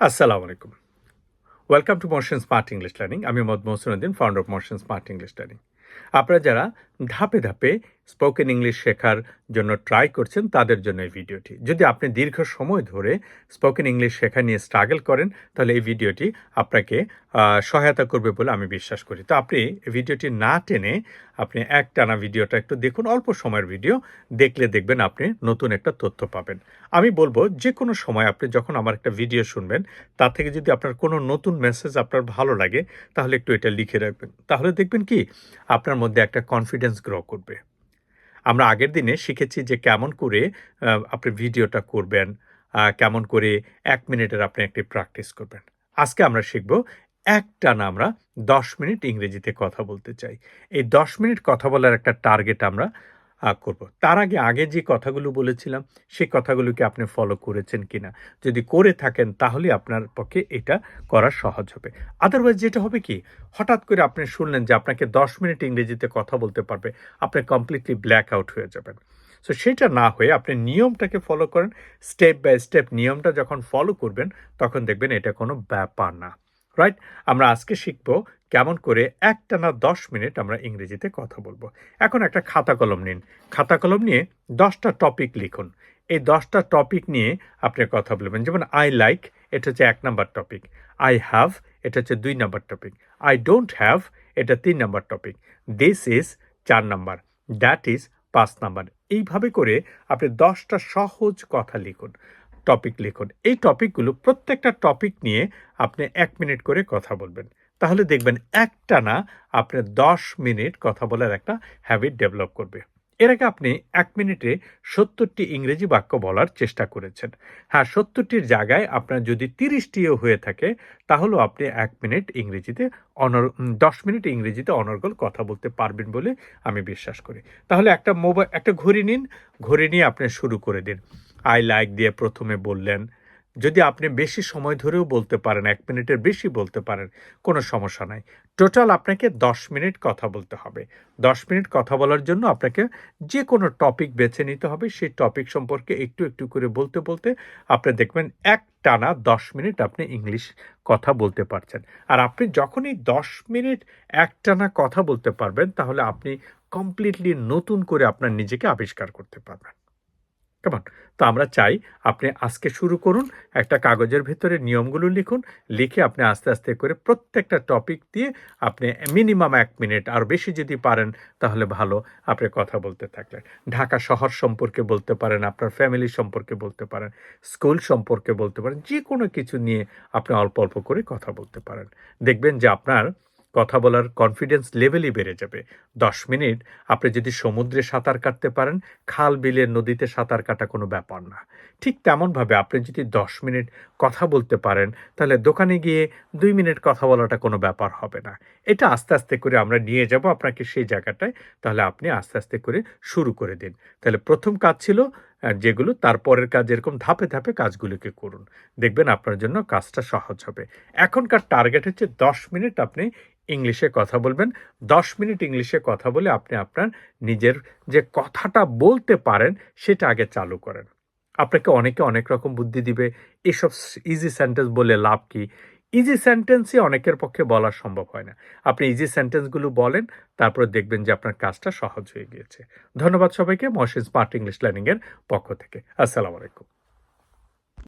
আসসালামু আলাইকুম। Welcome to Motion Smart English Learning আমি Mohammad Mohsinuddin founder of Motion Smart English Learning আপনারা যারা ধাপে ধাপে স্পোকেন ইংলিশ শেখার জন্য ট্রাই করছেন, তাদের জন্য এই ভিডিওটি। যদি আপনি দীর্ঘ সময় ধরে স্পোকেন ইংলিশ শেখা নিয়ে স্ট্রাগল করেন, তাহলে এই ভিডিওটি আপনাকে সহায়তা করবে বলে আমি বিশ্বাস করি। তো আপনি ভিডিওটি না টেনে আপনি এক টানা ভিডিওটা একটু দেখুন, অল্প সময়ের ভিডিও দেখলে দেখবেন আপনি নতুন একটা তথ্য পাবেন। আমি বলব যে কোনো সময় আপনি যখন আমার একটা ভিডিও শুনবেন, তা থেকে যদি আপনার কোনো নতুন মেসেজ আপনার ভালো লাগে, তাহলে একটু এটা লিখে রাখবেন। তাহলে দেখবেন কি, আপনার মধ্যে একটা কনফিডেন্স গ্রো করবে। আমরা আগের দিনে শিখেছি যে কেমন করে আপনি ভিডিওটা করবেন কেমন করে এক মিনিটের আপনি একটি প্র্যাকটিস করবেন। আজকে আমরা শিখব একটানা আমরা দশ মিনিট ইংরেজিতে কথা বলতে চাই। এই দশ মিনিট কথা বলার একটা টার্গেট আমরা করব। তার আগে আগে যে কথাগুলো বলেছিলাম সেই কথাগুলোকে আপনি ফলো করেছেন কিনা? যদি করে থাকেন, তাহলে আপনার পক্ষে এটা করা সহজ হবে। আদারওয়াইজ যেটা হবে কি, হঠাৎ করে আপনি শুনলেন যে আপনাকে দশ মিনিট ইংরেজিতে কথা বলতে পারবে, আপনি কমপ্লিটলি ব্ল্যাক আউট হয়ে যাবেন। সো সেটা না হয়ে আপনি নিয়মটাকে ফলো করেন। স্টেপ বাই স্টেপ নিয়মটা যখন ফলো করবেন, তখন দেখবেন এটা কোনো ব্যাপার না। রাইট আমরা আজকে শিখব কেমন করে একটানা দশ মিনিট আমরা ইংরেজিতে কথা বলব। এখন একটা খাতা কলম নিন। খাতা কলম নিয়ে দশটা টপিক লিখুন। এই দশটা টপিক নিয়ে আপনি কথা বলবেন। যেমন আই লাইক এটা হচ্ছে এক নাম্বার টপিক আই হ্যাভ এটা হচ্ছে দুই number topic I don't have এটা তিন নাম্বার টপিক দিস ইজ চার নাম্বার। দ্যাট ইজ পাঁচ নাম্বার। এইভাবে করে আপনি দশটা সহজ কথা লিখুন। টপিক লিখুন। এই টপিকগুলো প্রত্যেকটা টপিক নিয়ে আপনি এক মিনিট করে কথা বলবেন। তাহলে দেখবেন একটানা আপনি দশ মিনিট কথা বলার একটা হ্যাবিট ডেভেলপ করবে। এর আগে আপনি এক মিনিটে সত্তরটি ইংরেজি বাক্য বলার চেষ্টা করেছেন। হ্যাঁ সত্তরটির জায়গায় আপনার যদি তিরিশটিও হয়ে থাকে, তাহলেও আপনি এক মিনিট ইংরেজিতে অনর দশ মিনিট ইংরেজিতে অনর্গল কথা বলতে পারবেন বলে আমি বিশ্বাস করি। তাহলে একটা মোবাইল একটা ঘড়ি নিন, ঘড়ি নিয়ে আপনি শুরু করে দিন। আই লাইক দিয়ে প্রথমে বললেন যদি আপনি বেশি সময় ধরেও বলতে পারেন, এক মিনিটের বেশি বলতে পারেন, কোনো সমস্যা নাই। টোটাল আপনাকে দশ মিনিট কথা বলতে হবে। দশ মিনিট কথা বলার জন্য আপনাকে যে কোনো টপিক বেছে নিতে হবে। সেই টপিক সম্পর্কে একটু একটু করে বলতে বলতে আপনি দেখবেন এক টানা দশ মিনিট আপনি ইংলিশ কথা বলতে পারছেন। আর আপনি যখনই দশ মিনিট এক টানা কথা বলতে পারবেন, তাহলে আপনি কমপ্লিটলি নতুন করে আপনার নিজেকে আবিষ্কার করতে পারবেন। কেমন তো আমরা চাই আপনি আজকে শুরু করুন, একটা কাগজের ভিতরে নিয়মগুলো লিখুন, লিখে আপনি আস্তে আস্তে করে প্রত্যেকটা টপিক দিয়ে আপনি মিনিমাম এক মিনিট আর বেশি যদি পারেন তাহলে ভালো, আপনি কথা বলতে থাকলেন। ঢাকা শহর সম্পর্কে বলতে পারেন, আপনার ফ্যামিলি সম্পর্কে বলতে পারেন স্কুল সম্পর্কে বলতে পারেন, যে কোনো কিছু নিয়ে আপনি অল্প অল্প করে কথা বলতে পারেন। দেখবেন যে আপনার কথা বলার কনফিডেন্স লেভেলই বেড়ে যাবে। দশ মিনিট আপনি যদি সমুদ্রে সাঁতার কাটতে পারেন, খাল, বিলের নদীতে সাঁতার কাটা কোনো ব্যাপার না। ঠিক তেমনভাবে আপনি যদি দশ মিনিট কথা বলতে পারেন, তাহলে দোকানে গিয়ে দুই মিনিট কথা বলাটা কোনো ব্যাপার হবে না। এটা আস্তে আস্তে করে আমরা নিয়ে যাব আপনাকে সেই জায়গাটায়, তাহলে আপনি আস্তে আস্তে করে শুরু করে দিন। তাহলে প্রথম কাজ ছিল যেগুলো, তারপরের কাজ এরকম ধাপে ধাপে কাজগুলোকে করুন। দেখবেন আপনার জন্য কাজটা সহজ হবে। এখনকার টার্গেট হচ্ছে দশ মিনিট আপনি ইংলিশে কথা বলবেন, দশ মিনিট ইংলিশে কথা বলে আপনি আপনার নিজের যে কথাটা বলতে পারেন, সেটা আগে চালু করেন। আপনাকে অনেকে অনেক রকম বুদ্ধি দিবে, এসব ইজি সেন্টেন্স বলে লাভ কি? ইজি সেন্টেন্সই অনেকের পক্ষে বলা সম্ভব হয় না। আপনি ইজি সেন্টেন্সগুলো বলেন, তারপর দেখবেন যে আপনার কাজটা সহজ হয়ে গিয়েছে। ধন্যবাদ সবাইকে, মহসিন স্মার্ট ইংলিশ লার্নিংয়ের পক্ষ থেকে। আসসালামু আলাইকুম।